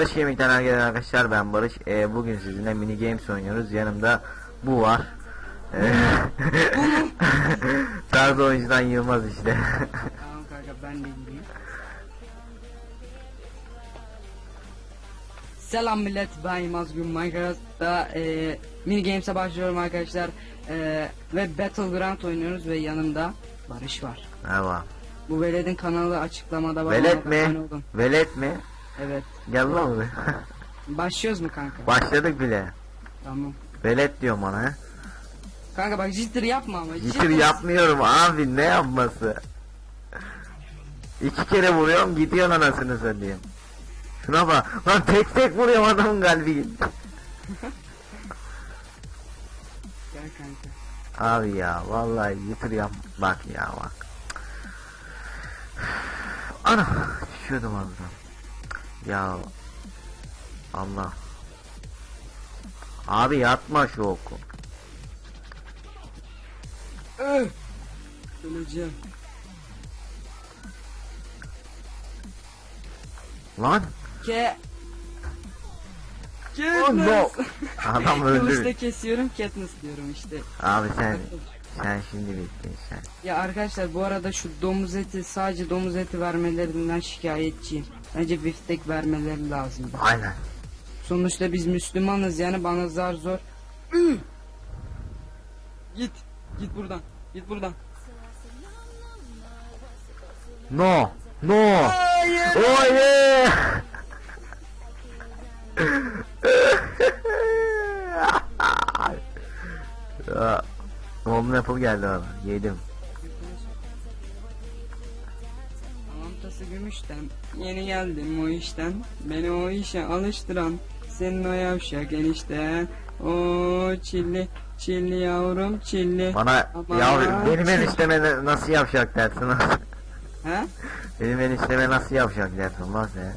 Barış Yemek'ten herkese arkadaşlar ben Barış. Ee, bugün sizinle mini games oynuyoruz. Yanımda bu var. Ee, Tarzı oyuncudan Yılmaz işte. Tamam kanka ben de gireyim. Selam millet ben Yılmaz Gün Minecraft'ta e, mini games'e başlıyorum arkadaşlar e, ve Battleground oynuyoruz ve yanımda Barış var. Merhaba. Bu veledin kanalı açıklamada var. Velet mi? Velet mi? Evet. Gel lan buraya. Başlıyoruz mu kanka? Başladık bile. Tamam. Velet diyor bana. he. Kanka bak jitter yapma ama. Jitter yapmıyorum abi ne yapması? İki kere vuruyorum gidiyor anasını satayım. Şuna bak. Lan tek tek vuruyorum adamın kalbi gitti. Gel kanka. Abi ya vallahi jitter yap bak ya bak. Ana düşüyordum az daha. Ya Allah. Abi yatma şu oku. Öh! Öleceğim. Lan Ke... Oh, no. Katniss. adam Kılıçla öldü. kesiyorum Katniss diyorum işte. Abi sen sen şimdi bittin sen. Ya arkadaşlar bu arada şu domuz eti sadece domuz eti vermelerinden şikayetçiyim. Bence biftek vermeleri lazım. Aynen. Sonuçta biz Müslümanız yani bana zar zor. Git. Git buradan. Git buradan. No. No. Hayır. Oye. Oğlum yapım geldi bana. Yedim. Amantası gümüşten yeni geldim o işten beni o işe alıştıran senin o yavşak enişten o çilli çilli yavrum çilli Bana Aman. ya benim enişteme nasıl yapacak dersin ha benim enişteme nasıl yapacak dersin lan sen?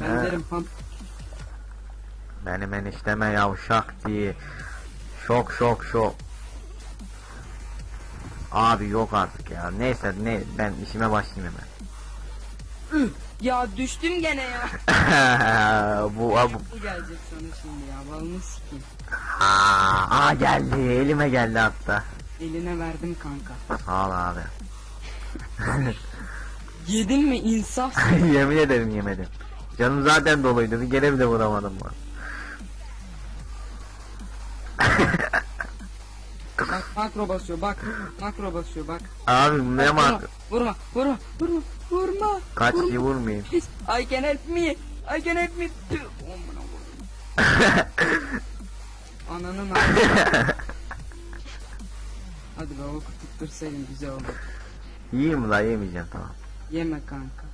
ben derim ham Benim enişteme yavşak diye. Şok şok şok. Abi yok artık ya. Neyse ne ben işime başlayayım hemen. ya düştüm gene ya bu, bu bu gelecek sana şimdi ya balını sikeyim aa, aa geldi elime geldi hatta. eline verdim kanka Sağ ol abi. yedin mi insaf Yemin ederim yemedim. Canım zaten doluydu. Bir kere bile vuramadım ben. Bak makro basıyor bak makro basıyor bak Abi ne mak vurma vurma vurma vurma kaç vurma. vurmayayım. I can help me. I can help me. Ananın ağzı. Hadi be oku tuttursaydın güzel olur. Yiyeyim la yemeyeceğim tamam. Yeme kanka.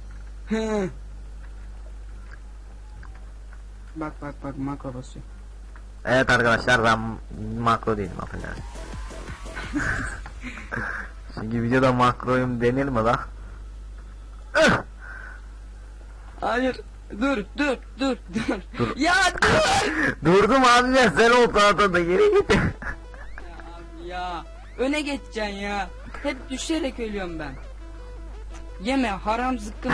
Bak bak bak makro basıyor. Evet arkadaşlar ben makro değilim affedersin. Çünkü videoda makroyum denir mi la? Hayır. Dur dur dur dur. Dur. Ya dur. Durdum abi ya sen ol tahtada geri git. ya abi ya. Öne geçeceksin ya. Hep düşerek ölüyorum ben. Yeme haram zıkkım.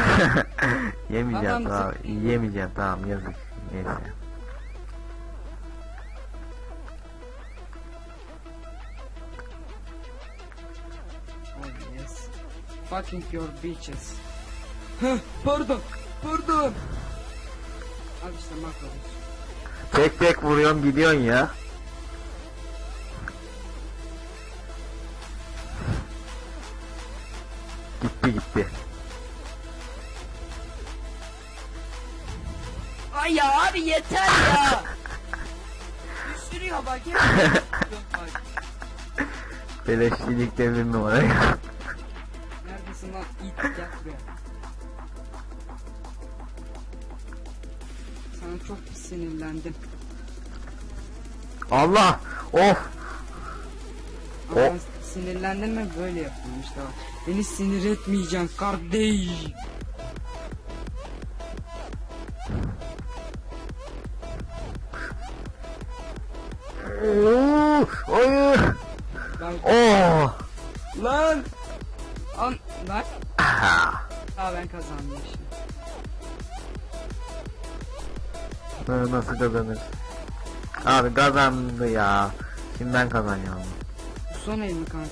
yemeyeceğim tamam. Yemeyeceğim tamam yazık. Neyse. Fucking your bitches. Heh, pardon. Pardon. Al işte makro. Tek tek vuruyorum gidiyorsun ya. Gitti gitti. Ay ya abi yeter ya. Düşürüyor bak. Beleşçilik devrim. Neredesin lan it gel buraya. Sana çok sinirlendim. Allah! Of! Ama ben sinirlendim mi böyle yapıyorum işte bak. Beni sinir etmeyeceksin kardeş. Ben kazandım işte. Hı, Nasıl kazanır? Abi kazandı ya. Şimdi ben kazanıyorum. Bu son el mi kanka?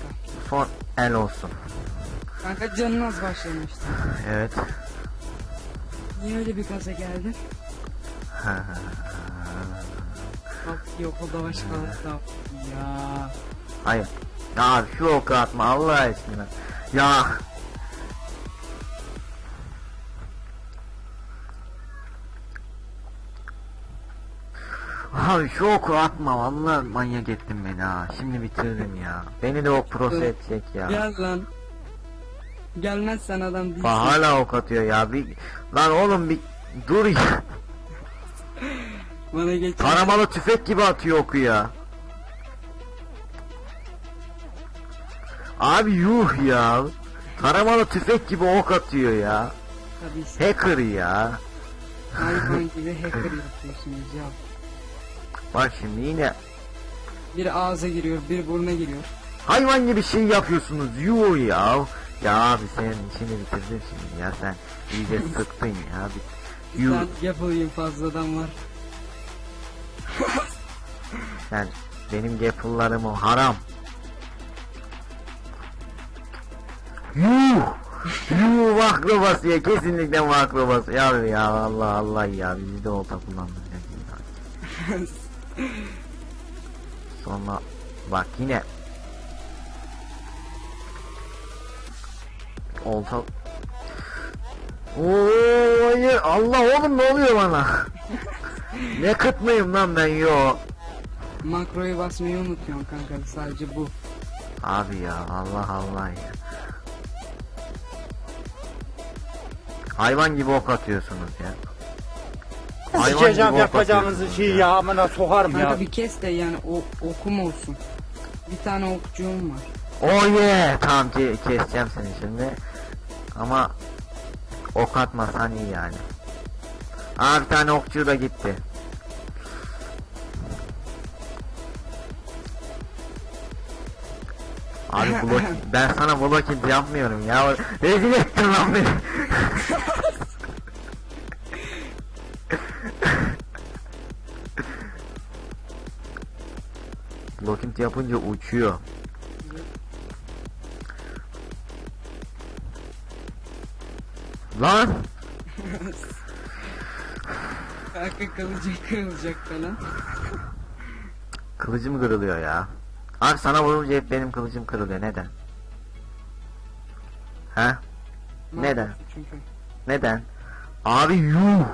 Son el olsun. Kanka canın az başlamıştı. Evet. Niye öyle bir gaza geldin? Bak yok o da başka hatta. Ya. Hayır. Ya abi şu oku atma Allah aşkına. Ya. Abi şu oku atma vallahi manyak ettin beni ha. Şimdi bitirdin ya. Beni de ok prosu Dur. edecek ya. Gel lan. Gelmezsen adam değilsin. Bak hala ok atıyor ya. Bir, lan oğlum bir dur ya. Bana geç. Taramalı tüfek gibi atıyor oku ya. Abi yuh ya. Taramalı tüfek gibi ok atıyor ya. Tabii Hacker ya. hayvan gibi hacker yapıyorsunuz ya. Bak şimdi yine Bir ağza giriyor, bir buruna giriyor. hayvan gibi şey yapıyorsunuz yuh ya. Ya abi senin işini bitirdim şimdi ya sen iyice sıktın ya. Yuh Sen yapılayım fazladan var. sen benim gapullarım o haram. Yuh. Yuh vakro basıyor kesinlikle vakro basıyor. Ya, ya Allah Allah ya bizi de olta kullandıracak. Sonra bak yine olta Oo hayır Allah oğlum ne oluyor bana? ne kıt mıyım lan ben yo. Makroyu basmayı unutuyorsun kanka sadece bu. Abi ya Allah Allah ya. Hayvan gibi ok atıyorsunuz ya. Sikeceğim yapacağınızı şey ya. ya amına sokarım Kanka ya. bir kes de yani o, okum olsun. Bir tane okçuğum var. Oh yeah! Tamam ki keseceğim seni şimdi. Ama ok atmasan iyi yani. Aa bir tane okçu da gitti. Abi blok ben sana blok yapmıyorum ya. Rezil ettin lan beni. Blocking yapınca uçuyor. Lan! Kanka kılıcım kırılacak falan. Kılıcım kırılıyor ya. Abi sana vurunca hep benim kılıcım kırılıyor. Neden? He? Neden? Çünkü. Neden? Abi yuh!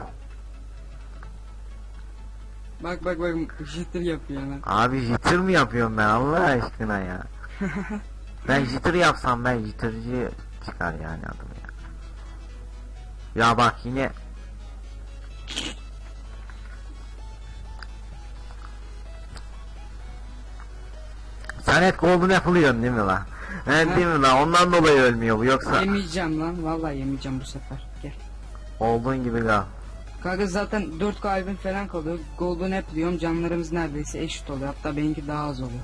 Bak bak bak jitter yapıyor lan. Abi jitter mi yapıyorum ben Allah aşkına ya? ben jitter yapsam ben jitterci çıkar yani adım ya. Ya bak yine Sen hep golden apple yiyorsun değil mi lan? He değil mi lan? Ondan dolayı ölmüyor bu yoksa Yemeyeceğim lan. Vallahi yemeyeceğim bu sefer. Gel. olduğun gibi kal. Kanka zaten 4 kalbim falan kalıyor. Golden Apple diyorum canlarımız neredeyse eşit oluyor. Hatta benimki daha az oluyor.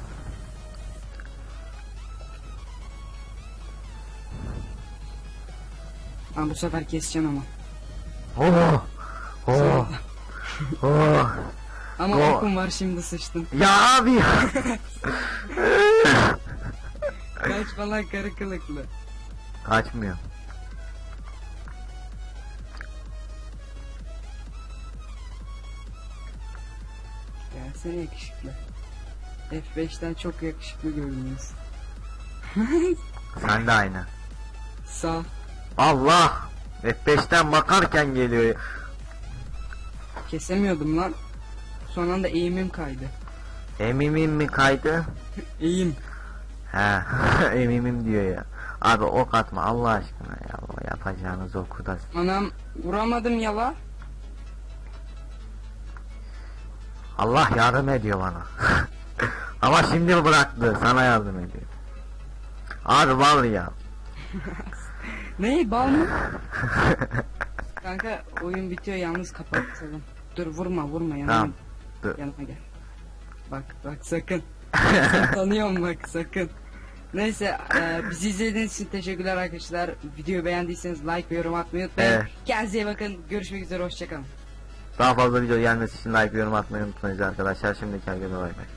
Ama bu sefer keseceğim ama. Oh! Oh! Oh! Ama Go- okum var şimdi sıçtın. Ya abi ya. Kaç falan karı kılıklı. Kaçmıyor. Gelsene yakışıklı. F5'ten çok yakışıklı görünüyorsun. Sen de aynı. Sağ. Allah! F5'ten bakarken geliyor. Kesemiyordum lan. Son anda eğimim kaydı. Emimim mi kaydı? Eğim. He, emimim diyor ya. Abi ok atma Allah aşkına ya. O yapacağınız oku da. Anam vuramadım yala. Allah yardım ediyor bana. Ama şimdi bıraktı. Sana yardım ediyor. Abi var ya. Ne bal mı? Kanka oyun bitiyor yalnız kapatalım. Dur vurma vurma yanıma. Tamam, dur. Yanıma gel. Bak bak sakın. Tanıyorum bak sakın. Neyse e, bizi izlediğiniz için teşekkürler arkadaşlar. Videoyu beğendiyseniz like ve yorum atmayı unutmayın. Evet. Kendinize iyi bakın. Görüşmek üzere hoşçakalın. Daha fazla video gelmesi için like ve yorum atmayı unutmayın arkadaşlar. Şimdiki herkese bay bay.